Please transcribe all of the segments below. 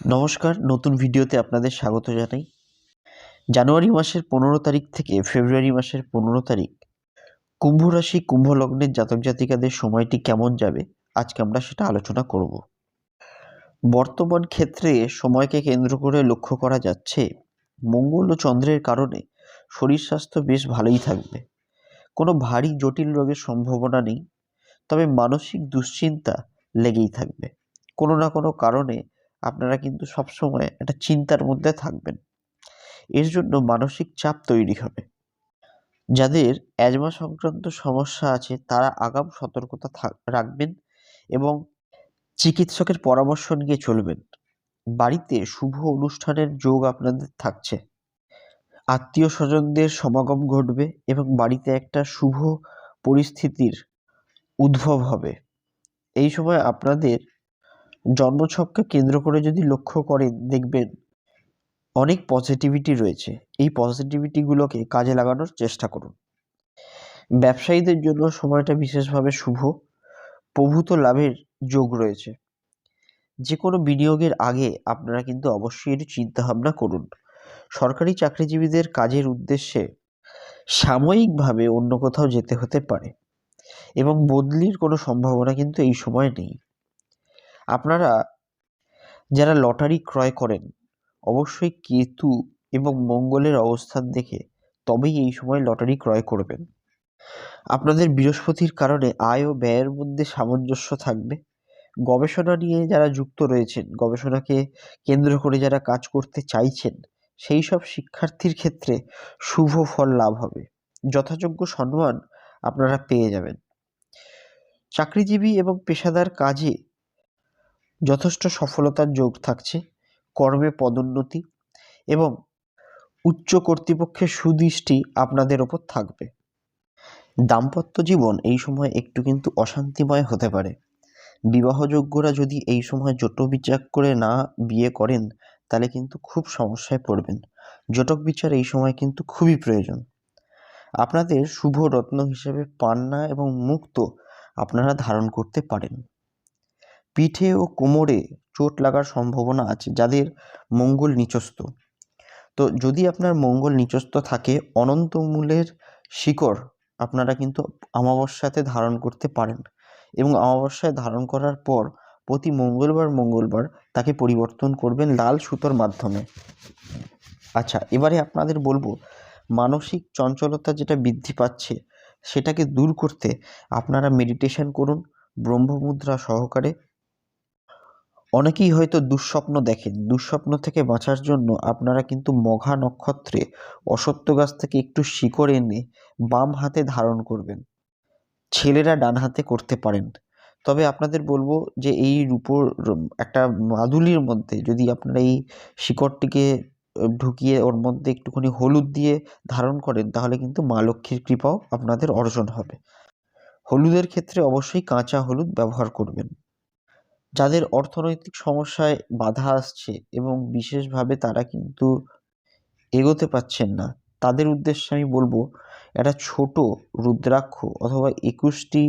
নমস্কার, নতুন ভিডিওতে আপনাদের স্বাগত জানাই। জানুয়ারি মাসের পনেরো তারিখ থেকে ফেব্রুয়ারি মাসের পনেরো তারিখ। কুম্ভ রাশি, কুম্ভ লগ্নের জাতক জাতিকাদের সময়টি কেমন যাবে? আজকে আমরা সেটা আলোচনা করব। বর্তমান ক্ষেত্রে সময়কে কেন্দ্র করে লক্ষ্য করা যাচ্ছে, মঙ্গল ও চন্দ্রের কারণে শরীর স্বাস্থ্য বেশ ভালোই থাকবে। কোনো ভারী জটিল রোগের সম্ভাবনা নেই, তবে মানসিক দুশ্চিন্তা লেগেই থাকবে। কোনো না কোনো কারণে আপনারা কিন্তু সবসময় একটা চিন্তার মধ্যে থাকবেন। এর জন্য মানসিক চাপ তৈরি হবে। যাদের অ্যাজমা সংক্রান্ত সমস্যা আছে, তারা আগাম সতর্কতা রাখবেন এবং চিকিৎসকের পরামর্শ নিয়ে চলবেন। বাড়িতে শুভ অনুষ্ঠানের যোগ আপনাদের থাকছে। আত্মীয় স্বজনদের সমাগম ঘটবে এবং বাড়িতে একটা শুভ পরিস্থিতির উদ্ভব হবে। এই সময় আপনাদের জন্মছককে কেন্দ্র করে যদি লক্ষ্য করেন, দেখবেন অনেক পজিটিভিটি রয়েছে। এই পজিটিভিটিগুলোকে কাজে লাগানোর চেষ্টা করুন। ব্যবসায়ীদের জন্য সময়টা বিশেষভাবে শুভ। প্রভূত লাভের যোগ রয়েছে। যে কোনো বিনিয়োগের আগে আপনারা কিন্তু অবশ্যই একটু চিন্তাভাবনা করুন। সরকারি চাকরিজীবীদের কাজের উদ্দেশ্যে সাময়িকভাবে অন্য কোথাও যেতে হতে পারে। এবং বদলির কোনো সম্ভাবনা কিন্তু এই সময় নেই। আপনারা যারা লটারি ক্রয় করেন, অবশ্যই কেতু এবং মঙ্গলের অবস্থান দেখে তবেই এই সময় লটারি ক্রয় করবেন। আপনাদের বৃহস্পতির কারণে আয় ও ব্যয়ের মধ্যে সামঞ্জস্য থাকবে। গবেষণা নিয়ে যারা যুক্ত রয়েছেন, গবেষণাকে কেন্দ্র করে যারা কাজ করতে চাইছেন, সেই সব শিক্ষার্থীর ক্ষেত্রে শুভ ফল লাভ হবে। যথাযোগ্য সম্মান আপনারা পেয়ে যাবেন। চাকরিজীবী এবং পেশাদার কাজে যথেষ্ট সফলতার যোগ থাকছে কর্মে পদোন্নতি এবং উচ্চ কর্তৃপক্ষের সুদৃষ্টি আপনাদের ওপর থাকবে। দাম্পত্য জীবন এই সময় একটু কিন্তু অশান্তিময় হতে পারে। বিবাহযোগ্যরা যদি এই সময় জোট বিচার করে না বিয়ে করেন, তাহলে কিন্তু খুব সমস্যায় পড়বেন। জটক বিচার এই সময় কিন্তু খুবই প্রয়োজন। আপনাদের শুভ রত্ন হিসেবে পান্না এবং মুক্ত আপনারা ধারণ করতে পারেন। পিঠে ও কোমরে চোট লাগার সম্ভাবনা আছে যাদের মঙ্গল নিচস্ত তো যদি আপনার মঙ্গল নিচস্ত থাকে অনন্তমূলের শিকড় আপনারা কিন্তু অমাবস্যাতে ধারণ করতে পারেন এবং অমাবস্যায় ধারণ করার পর প্রতি মঙ্গলবার মঙ্গলবার তাকে পরিবর্তন করবেন লাল সুতোর মাধ্যমে। আচ্ছা এবারে আপনাদের বলব, মানসিক চঞ্চলতা যেটা বৃদ্ধি পাচ্ছে সেটাকে দূর করতে আপনারা মেডিটেশন করুন, ব্রহ্মমুদ্রা সহকারে অনেকেই হয়তো দুঃস্বপ্ন দেখেন। দুঃস্বপ্ন থেকে বাঁচার জন্য আপনারা কিন্তু মঘা নক্ষত্রে অসত্য গাছ থেকে একটু শিকড় এনে বাম হাতে ধারণ করবেন। ছেলেরা ডান হাতে করতে পারেন। তবে আপনাদের বলব যে এই রূপোর একটা মাদুলির মধ্যে যদি আপনারা এই শিকড়টিকে ঢুকিয়ে ওর মধ্যে একটুখানি হলুদ দিয়ে ধারণ করেন, তাহলে কিন্তু মা লক্ষ্মীর কৃপাও আপনাদের অর্জন হবে। হলুদের ক্ষেত্রে অবশ্যই কাঁচা হলুদ ব্যবহার করবেন। যাদের অর্থনৈতিক সমস্যায় বাধা আসছে এবং বিশেষভাবে তারা কিন্তু এগোতে পারছেন না, তাদের উদ্দেশ্যে আমি বলব একটা ছোট রুদ্রাক্ষ অথবা একুশটি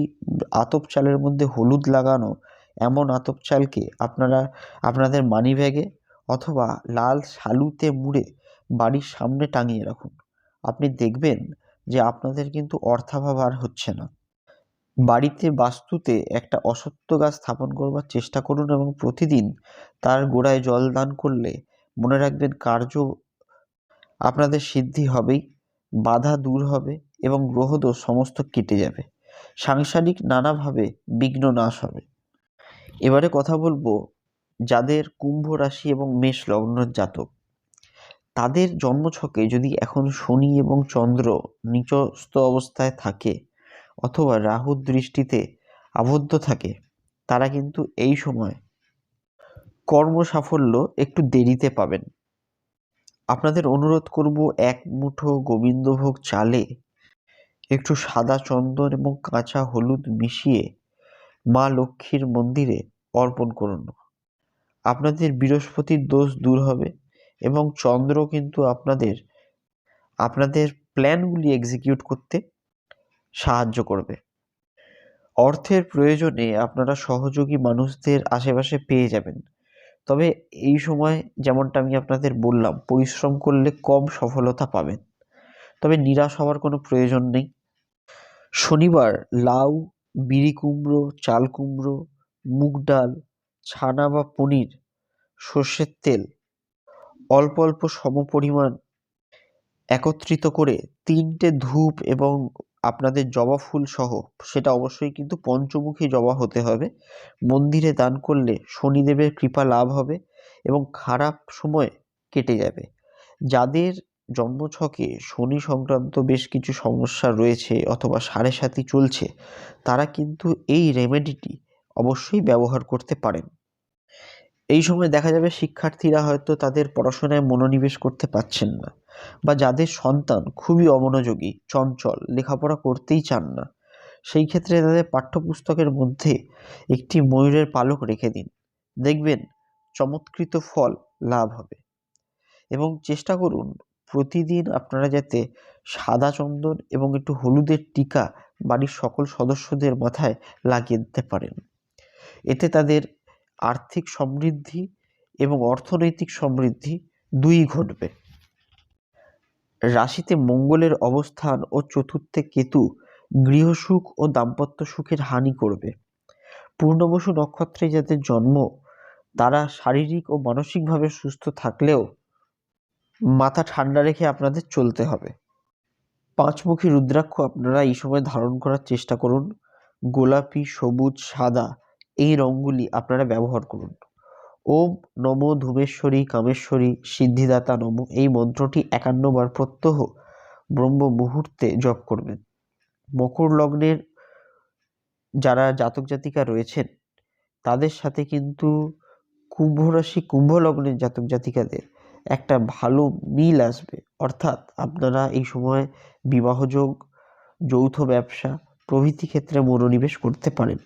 আতপ চালের মধ্যে হলুদ লাগানো এমন আতপ চালকে আপনারা, আপনাদের মানি ব্যাগে অথবা লাল শালুতে মুড়ে বাড়ির সামনে টাঙিয়ে রাখুন। আপনি দেখবেন যে আপনাদের কিন্তু অর্থাভাব আর হচ্ছে না। বাড়িতে বাস্তুতে একটা অসত্য গাছ স্থাপন করবার চেষ্টা করুন এবং প্রতিদিন তার গোড়ায় জল দান করলে মনে রাখবেন কার্য আপনাদের সিদ্ধি হবেই, বাধা দূর হবে এবং গ্রহদোষ সমস্ত কেটে যাবে। সাংসারিক নানাভাবে বিঘ্ন নাশ হবে। এবারে কথা বলব যাদের কুম্ভ রাশি এবং মেষ লগ্নের জাতক। তাদের জন্মছকে যদি এখন শনি এবং চন্দ্র নিচস্থ অবস্থায় থাকে অথবা রাহুর দৃষ্টিতে আবদ্ধ থাকে, তারা কিন্তু এই সময় কর্ম সাফল্য একটু দেরিতে পাবেন। আপনাদের অনুরোধ করব এক মুঠো গোবিন্দভোগ চালে একটু সাদা চন্দন এবং কাঁচা হলুদ মিশিয়ে মা লক্ষ্মীর মন্দিরে অর্পণ করুন। আপনাদের বৃহস্পতির দোষ দূর হবে এবং চন্দ্র কিন্তু আপনাদের আপনাদের প্ল্যানগুলি এক্সিকিউট করতে সাহায্য করবে। অর্থের প্রয়োজনে আপনারা সহযোগী মানুষদের আশেপাশে পেয়ে যাবেন। তবে এই সময় যেমনটা আমি আপনাদের বললাম, পরিশ্রম করলে কম সফলতা পাবেন। তবে নিরাশ হওয়ার কোনো প্রয়োজন নেই। শনিবার লাউ, বিড়ি কুমড়ো, চাল কুমড়ো, মুগ ডাল, ছানা বা পনির, সর্ষের তেল, অল্প অল্প সমপরিমাণ একত্রিত করে তিনটে ধূপ এবং আপনাদের জবা ফুল সহ, সেটা অবশ্যই কিন্তু পঞ্চমুখী জবা হতে হবে। মন্দিরে দান করলে শনিদেবের কৃপা লাভ হবে এবং খারাপ সময় কেটে যাবে। যাদের জন্মছকে শনি সংক্রান্ত বেশ কিছু সমস্যা রয়েছে অথবা সাড়ে সাতি চলছে, তারা কিন্তু এই রেমেডিটি অবশ্যই ব্যবহার করতে পারেন। এই সময় দেখা যাবে শিক্ষার্থীরা হয়তো তাদের পড়াশোনায় মনোনিবেশ করতে পারছেন না বা যাদের সন্তান খুবই অমনোযোগী, চঞ্চল, লেখাপড়া করতেই চান না, সেই ক্ষেত্রে তাদের পাঠ্যপুস্তকের মধ্যে একটি ময়ূরের পালক রেখে দিন। দেখবেন চমৎকৃত ফল লাভ হবে। এবং চেষ্টা করুন প্রতিদিন আপনারা যাতে সাদা চন্দন এবং একটু হলুদের টিকা বাড়ির সকল সদস্যদের মাথায় লাগিয়ে দিতে পারেন। এতে তাদের আর্থিক সমৃদ্ধি এবং অর্থনৈতিক সমৃদ্ধি দুই ঘটবে। রাশিতে মঙ্গলের অবস্থান ও চতুর্থে কেতু গৃহসুখ ও দাম্পত্য সুখের হানি করবে। পূর্ণবসু নক্ষত্রে যাদের জন্ম, তারা শারীরিক ও মানসিকভাবে সুস্থ থাকলেও মাথা ঠান্ডা রেখে আপনাদের চলতে হবে। পাঁচমুখী রুদ্রাক্ষ আপনারা এই সময় ধারণ করার চেষ্টা করুন। গোলাপি, সবুজ, সাদা এই রঙগুলি আপনারা ব্যবহার করুন। ওম নম ধূমেশ্বরী কামেশ্বরী সিদ্ধিদাতা নম। এই মন্ত্রটি একান্নবার প্রত্যহ ব্রহ্ম মুহূর্তে জপ করবেন। মকর লগ্নের যারা জাতক জাতিকা রয়েছেন, তাদের সাথে কিন্তু কুম্ভ রাশি কুম্ভ লগ্নের জাতক জাতিকাদের একটা ভালো মিল আসবে। অর্থাৎ আপনারা এই সময় বিবাহযোগ, যৌথ ব্যবসা প্রভৃতি ক্ষেত্রে মনোনিবেশ করতে পারেন।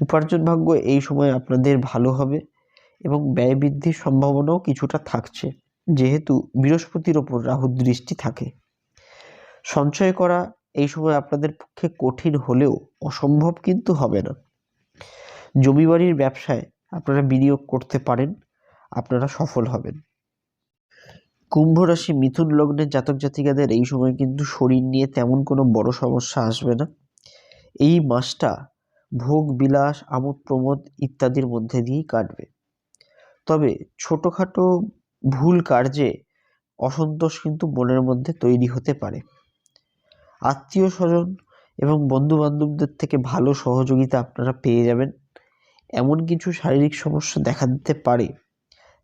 উপার্জন ভাগ্য এই সময় আপনাদের ভালো হবে এবং ব্যয় বৃদ্ধির সম্ভাবনাও কিছুটা থাকছে। যেহেতু বৃহস্পতির ওপর রাহুর দৃষ্টি থাকে। সঞ্চয় করা এই সময় আপনাদের পক্ষে কঠিন হলেও অসম্ভব কিন্তু হবে না। জমি বাড়ির ব্যবসায় আপনারা বিনিয়োগ করতে পারেন, আপনারা সফল হবেন। কুম্ভ রাশি মিথুন লগ্নের জাতক জাতিকাদের এই সময় কিন্তু শরীর নিয়ে তেমন কোনো বড় সমস্যা আসবে না। এই মাসটা ভোগ, বিলাস, আমোদ, প্রমোদ ইত্যাদির মধ্যে দিয়েই কাটবে। তবে ছোটোখাটো ভুল কার্যে অসন্তোষ কিন্তু মনের মধ্যে তৈরি হতে পারে। আত্মীয় স্বজন এবং বন্ধু বান্ধবদের থেকে ভালো সহযোগিতা আপনারা পেয়ে যাবেন। এমন কিছু শারীরিক সমস্যা দেখা দিতে পারে,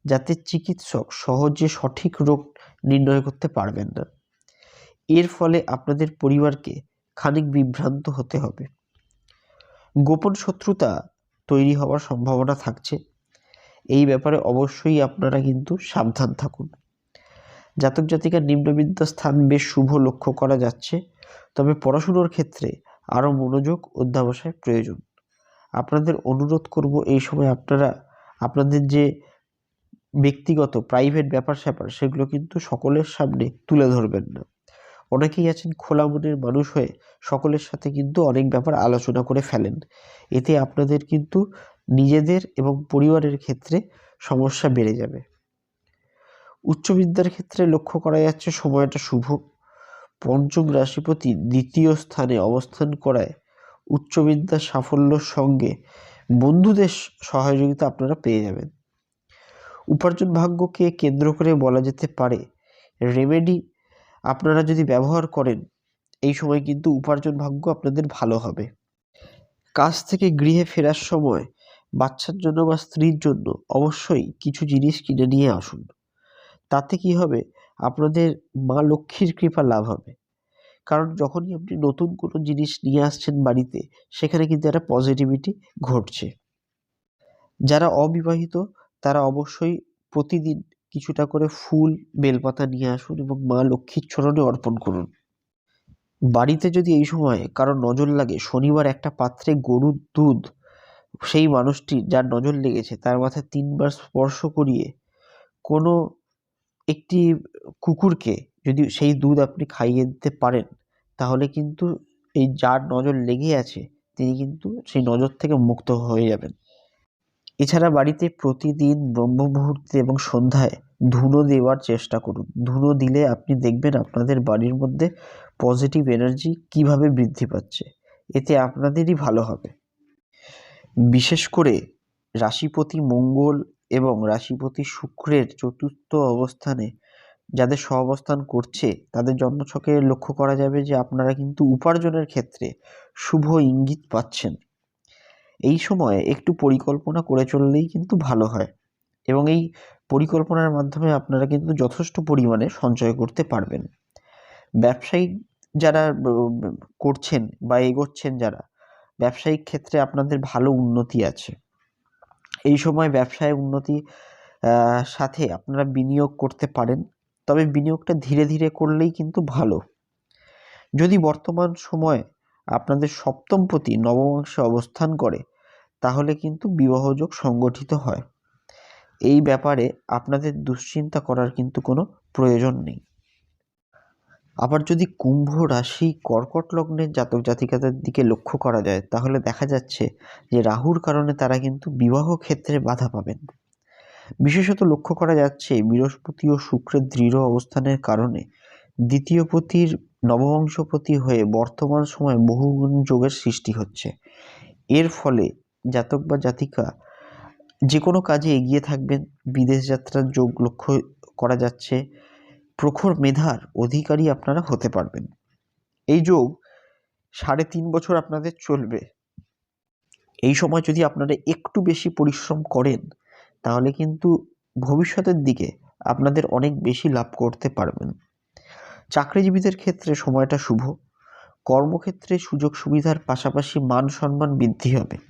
যাতে চিকিৎসক সহজে সঠিক রোগ নির্ণয় করতে পারবেন না। এর ফলে আপনাদের পরিবারকে খানিক বিভ্রান্ত হতে হবে। গোপন শত্রুতা তৈরি হওয়ার সম্ভাবনা থাকছে। এই ব্যাপারে অবশ্যই আপনারা কিন্তু সাবধান থাকুন। জাতক জাতিকার নিম্নবিদ্যা স্থান বেশ শুভ লক্ষ্য করা যাচ্ছে, তবে পড়াশুনোর ক্ষেত্রে আরও মনোযোগ অধ্যাবসায় প্রয়োজন। আপনাদের অনুরোধ করব এই সময় আপনারা, আপনাদের যে ব্যক্তিগত প্রাইভেট ব্যাপার স্যাপার সেগুলো কিন্তু সকলের সামনে তুলে ধরবেন না। অনেকেই আছেন খোলা মনের মানুষ হয়ে সকলের সাথে কিন্তু অনেক ব্যাপার আলোচনা করে ফেলেন। এতে আপনাদের কিন্তু নিজেদের এবং পরিবারের ক্ষেত্রে সমস্যা বেড়ে যাবে। উচ্চবিদ্যার ক্ষেত্রে লক্ষ্য করা যাচ্ছে সময়টা শুভ। পঞ্চম রাশিপতি দ্বিতীয় স্থানে অবস্থান করায় উচ্চবিদ্যার সাফল্যর সঙ্গে বন্ধুদের সহযোগিতা আপনারা পেয়ে যাবেন। উপার্জন ভাগ্যকে কেন্দ্র করে বলা যেতে পারে রেমেডি আপনারা যদি ব্যবহার করেন, এই সময় কিন্তু উপার্জন ভাগ্য আপনাদের ভালো হবে। কাজ থেকে গৃহে ফেরার সময়, বাচ্চার জন্য বা স্ত্রীর জন্য অবশ্যই কিছু জিনিস কিনে নিয়ে আসুন। তাতে কি হবে? আপনাদের মা লক্ষ্মীর কৃপা লাভ হবে। কারণ যখনই আপনি নতুন কোনো জিনিস নিয়ে আসছেন বাড়িতে, সেখানে কিন্তু একটা পজিটিভিটি ঘটছে। যারা অবিবাহিত, তারা অবশ্যই প্রতিদিন কিছুটা করে ফুল, বেলপাতা নিয়ে আসুন এবং মা লক্ষ্মীর চরণে অর্পণ করুন। বাড়িতে যদি এই সময় কারও নজর লাগে, শনিবার একটা পাত্রে গরুর দুধ, সেই মানুষটি যার নজর লেগেছে, তার মাথায় তিনবার স্পর্শ করিয়ে কোনো একটি কুকুরকে যদি সেই দুধ আপনি খাইয়ে দিতে পারেন, তাহলে কিন্তু এই যার নজর লেগে আছে, তিনি কিন্তু সেই নজর থেকে মুক্ত হয়ে যাবেন। এছাড়া বাড়িতে প্রতিদিন ব্রহ্ম মুহূর্তে এবং সন্ধ্যায় ধুনো দেওয়ার চেষ্টা করুন। ধুনো দিলে আপনি দেখবেন আপনাদের বাড়ির মধ্যে পজিটিভ এনার্জি কীভাবে বৃদ্ধি পাচ্ছে, এতে আপনাদেরই ভালো হবে। বিশেষ করে রাশিপতি মঙ্গল এবং রাশিপতি শুক্রের চতুর্থ অবস্থানে যাদের সহাবস্থান করছে, তাদের জন্মছকে লক্ষ্য করা যাবে যে আপনারা কিন্তু উপার্জনের ক্ষেত্রে শুভ ইঙ্গিত পাচ্ছেন। এই সময়ে একটু পরিকল্পনা করে চললেই কিন্তু ভালো হয়। এবং এই পরিকল্পনার মাধ্যমে আপনারা কিন্তু যথেষ্ট পরিমাণে সঞ্চয় করতে পারবেন। ব্যবসায়িক যারা করছেন বা এগোচ্ছেন যারা, ব্যবসায়িক ক্ষেত্রে আপনাদের ভালো উন্নতি আছে। এই সময় ব্যবসায় উন্নতি সাথে আপনারা বিনিয়োগ করতে পারেন। তবে বিনিয়োগটা ধীরে ধীরে করলেই কিন্তু ভালো। যদি বর্তমান সময়ে আপনাদের সপ্তম সপ্তমপতি নবমাংশে অবস্থান করে তাহলে কিন্তু বিবাহযোগ সংগঠিত হয়। এই ব্যাপারে আপনাদের দুশ্চিন্তা করার কিন্তু কোনো প্রয়োজন নেই। আবার যদি কুম্ভ রাশি কর্কট লগ্নের জাতক জাতিকাদের দিকে লক্ষ্য করা যায়, তাহলে দেখা যাচ্ছে যে রাহুর কারণে তারা কিন্তু বিবাহ ক্ষেত্রে বাধা পাবেন। বিশেষত লক্ষ্য করা যাচ্ছে বৃহস্পতি ও শুক্রের দৃঢ় অবস্থানের কারণে দ্বিতীয় পতির নববংশপতি হয়ে বর্তমান সময়ে বহুগুণ যোগের সৃষ্টি হচ্ছে। এর ফলে জাতক বা জাতিকা যে কোনো কাজে এগিয়ে থাকবেন। বিদেশ যাত্রার যোগ লক্ষ্য করা যাচ্ছে। প্রখর মেধার অধিকারী আপনারা হতে পারবেন। এই যোগ সাড়ে তিন বছর আপনাদের চলবে। এই সময় যদি আপনারা একটু বেশি পরিশ্রম করেন, তাহলে কিন্তু ভবিষ্যতের দিকে আপনাদের অনেক বেশি লাভ করতে পারবেন। চাকরিজীবীদের ক্ষেত্রে সময়টা শুভ। কর্মক্ষেত্রে সুযোগ সুবিধার পাশাপাশি মান সম্মান বৃদ্ধি হবে।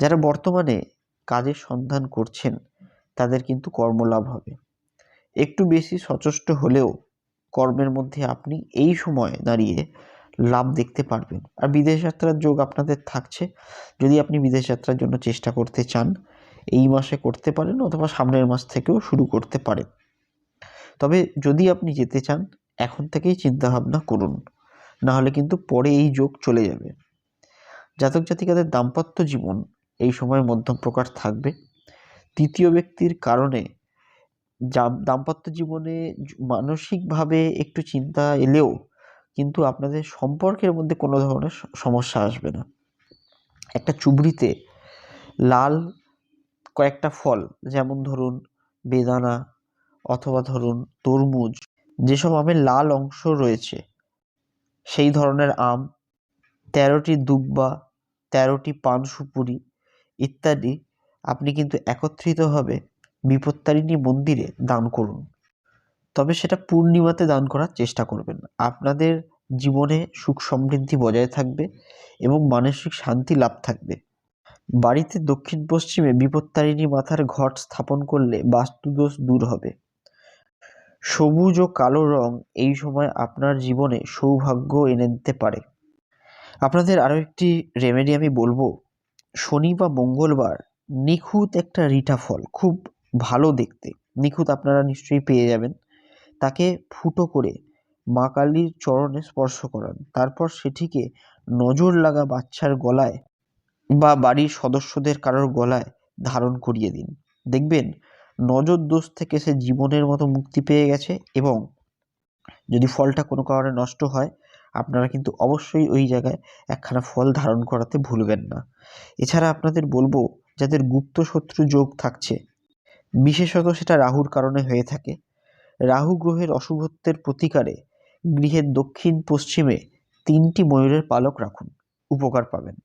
যারা বর্তমানে কাজের সন্ধান করছেন, তাদের কিন্তু কর্মলাভ হবে। একটু বেশি সচেষ্ট হলেও কর্মের মধ্যে আপনি এই সময় দাঁড়িয়ে লাভ দেখতে পারবেন। আর বিদেশ যাত্রার যোগ আপনাদের থাকছে। যদি আপনি বিদেশ যাত্রার জন্য চেষ্টা করতে চান, এই মাসে করতে পারেন অথবা সামনের মাস থেকেও শুরু করতে পারেন। তবে যদি আপনি যেতে চান, এখন থেকেই চিন্তাভাবনা করুন। নাহলে কিন্তু পরে এই যোগ চলে যাবে। জাতক জাতিকাদের দাম্পত্য জীবন এই সময় মধ্যম প্রকার থাকবে। তৃতীয় ব্যক্তির কারণে দাম্পত্য জীবনে মানসিকভাবে একটু চিন্তা এলেও কিন্তু আপনাদের সম্পর্কের মধ্যে কোনো ধরনের সমস্যা আসবে না। একটা চুবড়িতে লাল কয়েকটা ফল, যেমন ধরুন বেদানা অথবা ধরুন তরমুজ, যেসব আমের লাল অংশ রয়েছে, সেই ধরনের আম তেরোটি দুব্বা তেরোটি পান সুপুরি ইত্যাদি, আপনি কিন্তু একত্রিতভাবে বিপত্তারিণী মন্দিরে দান করুন। তবে সেটা পূর্ণিমাতে দান করার চেষ্টা করবেন। আপনাদের জীবনে সুখ সমৃদ্ধি বজায় থাকবে এবং মানসিক শান্তি লাভ থাকবে। বাড়িতে দক্ষিণ পশ্চিমে বিপত্তারিণী মাথার ঘট স্থাপন করলে বাস্তুদোষ দূর হবে। সবুজ ও কালো রং এই সময় আপনার জীবনে সৌভাগ্য এনে দিতে পারে। আপনাদের আরও একটি রেমেডি আমি বলব। শনি বা মঙ্গলবার নিখুঁত একটা রিঠা ফল, খুব ভালো দেখতে। নিখুঁত আপনারা নিশ্চয়ই পেয়ে যাবেন। তাকে ফুটো করে মা কালীর চরণে স্পর্শ করান। তারপর সেটিকে নজর লাগা বাচ্চার গলায় বা বাড়ির সদস্যদের কারোর গলায় ধারণ করিয়ে দিন। দেখবেন, নজর দোষ থেকে সে জীবনের মতো মুক্তি পেয়ে গেছে এবং যদি ফলটা কোনো কারণে নষ্ট হয় আপনারা কিন্তু অবশ্যই ওই জায়গায় একখানা ফল ধারণ করাতে ভুলবেন না। এছাড়া আপনাদের বলব, যাদের গুপ্ত শত্রু যোগ থাকছে, বিশেষত সেটা রাহুর কারণে হয়ে থাকে। রাহু গ্রহের অশুভত্বের প্রতিকারে গৃহের দক্ষিণ পশ্চিমে তিনটি ময়ূরের পালক রাখুন, উপকার পাবেন।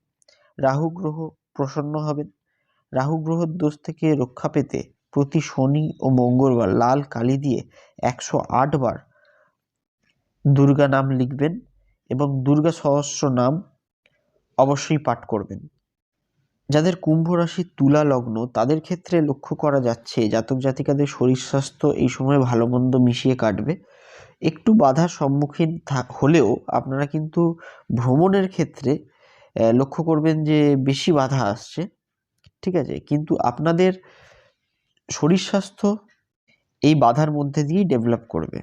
রাহু গ্রহ প্রসন্ন হবেন। রাহু গ্রহের দোষ থেকে রক্ষা পেতে প্রতি শনি ও মঙ্গলবার লাল কালি দিয়ে একশো আট বার দুর্গা নাম লিখবেন। এবং দুর্গা সহস্র নাম অবশ্যই পাঠ করবেন। যাদের কুম্ভ রাশি তুলা লগ্ন, তাদের ক্ষেত্রে লক্ষ্য করা যাচ্ছে জাতক জাতিকাদের শরীর স্বাস্থ্য এই সময় ভালো মন্দ মিশিয়ে কাটবে। একটু বাধার সম্মুখীন হলেও আপনারা কিন্তু ভ্রমণের ক্ষেত্রে লক্ষ্য করবেন যে বেশি বাধা আসছে, ঠিক আছে? কিন্তু আপনাদের শরীর স্বাস্থ্য এই বাধার মধ্যে দিয়েই ডেভেলপ করবে।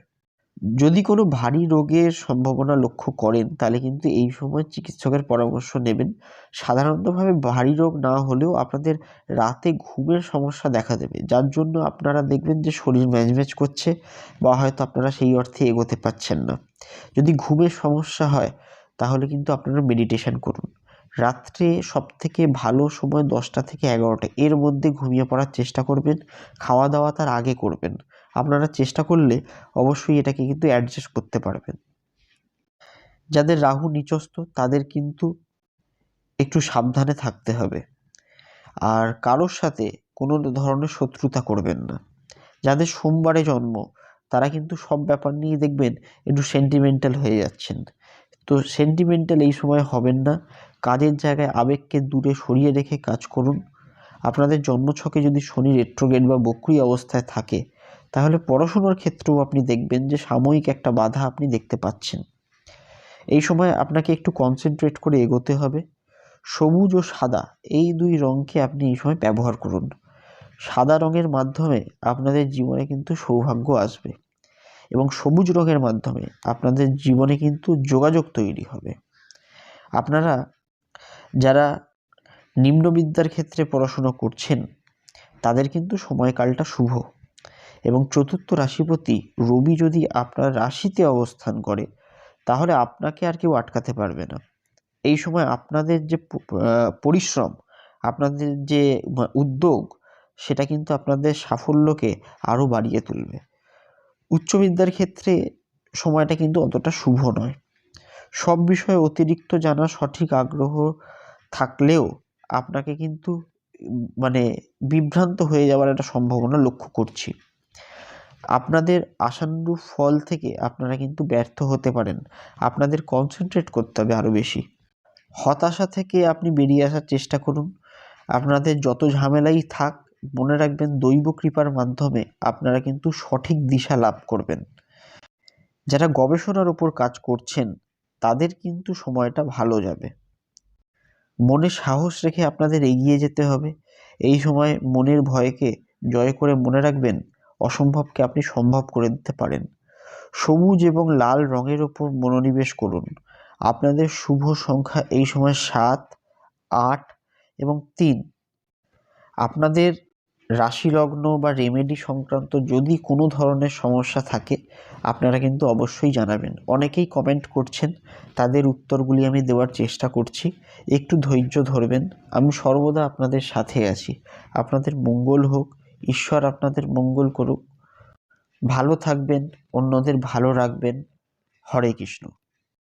যদি কোনো ভারী রোগের সম্ভাবনা লক্ষ্য করেন, তাহলে কিন্তু এই সময় চিকিৎসকের পরামর্শ নেবেন। সাধারণতভাবে ভারী রোগ না হলেও আপনাদের রাতে ঘুমের সমস্যা দেখা দেবে, যার জন্য আপনারা দেখবেন যে শরীর ম্যাজম্যাজ করছে বা হয়তো আপনারা সেই অর্থে এগোতে পারছেন না। যদি ঘুমের সমস্যা হয়, তাহলে কিন্তু আপনারা মেডিটেশন করুন। রাত্রে সবথেকে ভালো সময় দশটা থেকে এগারোটা, এর মধ্যে ঘুমিয়ে পড়ার চেষ্টা করবেন, খাওয়া দাওয়া তার আগে করবেন। আপনারা চেষ্টা করলে অবশ্যই এটাকে কিন্তু অ্যাডজাস্ট করতে পারবেন। যাদের রাহু নিচস্থ, তাদের কিন্তু একটু সাবধানে থাকতে হবে। আর কারোর সাথে কোনো ধরনের শত্রুতা করবেন না। যাদের সোমবারে জন্ম, তারা কিন্তু সব ব্যাপার নিয়ে দেখবেন একটু সেন্টিমেন্টাল হয়ে যাচ্ছেন। তো সেন্টিমেন্টাল এই সময় হবেন না। কাজের জায়গায় আবেগকে দূরে সরিয়ে রেখে কাজ করুন। আপনাদের জন্মছকে যদি শনি রেট্রোগেট বা বক্রি অবস্থায় থাকে তাহলে পড়াশুনোর ক্ষেত্রেও আপনি দেখবেন যে সাময়িক একটা বাধা আপনি দেখতে পাচ্ছেন। এই সময় আপনাকে একটু কনসেন্ট্রেট করে এগোতে হবে। সবুজ ও সাদা, এই দুই রঙকে আপনি এই সময় ব্যবহার করুন। সাদা রঙের মাধ্যমে আপনাদের জীবনে কিন্তু সৌভাগ্য আসবে এবং সবুজ রঙের মাধ্যমে আপনাদের জীবনে কিন্তু যোগাযোগ তৈরি হবে। আপনারা যারা নিম্নবিদ্যার ক্ষেত্রে পড়াশুনো করছেন, তাদের কিন্তু সময়কালটা শুভ। এবং চতুর্থ রাশিপতি রবি যদি আপনার রাশিতে অবস্থান করে, তাহলে আপনাকে আর কেউ আটকাতে পারবে না। এই সময় আপনাদের যে পরিশ্রম, আপনাদের যে উদ্যোগ, সেটা কিন্তু আপনাদের সাফল্যকে আরও বাড়িয়ে তুলবে। উচ্চবিদ্যার ক্ষেত্রে সময়টা কিন্তু অতটা শুভ নয়। সব বিষয়ে অতিরিক্ত জানার সঠিক আগ্রহ থাকলেও আপনাকে কিন্তু মানে বিভ্রান্ত হয়ে যাওয়ার একটা সম্ভাবনা লক্ষ্য করছি। আপনাদের আশানুরূপ ফল থেকে আপনারা কিন্তু ব্যর্থ হতে পারেন। আপনাদের কনসেন্ট্রেট করতে হবে আরও বেশি। হতাশা থেকে আপনি বেরিয়ে আসার চেষ্টা করুন। আপনাদের যত ঝামেলাই থাক, মনে রাখবেন দৈব কৃপার মাধ্যমে আপনারা কিন্তু সঠিক দিশা লাভ করবেন। যারা গবেষণার ওপর কাজ করছেন, তাদের কিন্তু সময়টা ভালো যাবে। মনে সাহস রেখে আপনাদের এগিয়ে যেতে হবে। এই সময় মনের ভয়কে জয় করে মনে রাখবেন অসম্ভবকে আপনি সম্ভব করে দিতে পারেন। সবুজ এবং লাল রঙের ওপর মনোনিবেশ করুন। আপনাদের শুভ সংখ্যা এই সময় সাত, আট এবং তিন। আপনাদের রাশি লগ্ন বা রেমেডি সংক্রান্ত যদি কোনো ধরনের সমস্যা থাকে, আপনারা কিন্তু অবশ্যই জানাবেন। অনেকেই কমেন্ট করছেন, তাদের উত্তরগুলি আমি দেওয়ার চেষ্টা করছি। একটু ধৈর্য ধরবেন। আমি সর্বদা আপনাদের সাথে আছি। আপনাদের মঙ্গল হোক ঈশ্বর আপনাদের মঙ্গল করুক। ভালো থাকবেন অন্যদের ভালো রাখবেন। হরে কৃষ্ণ।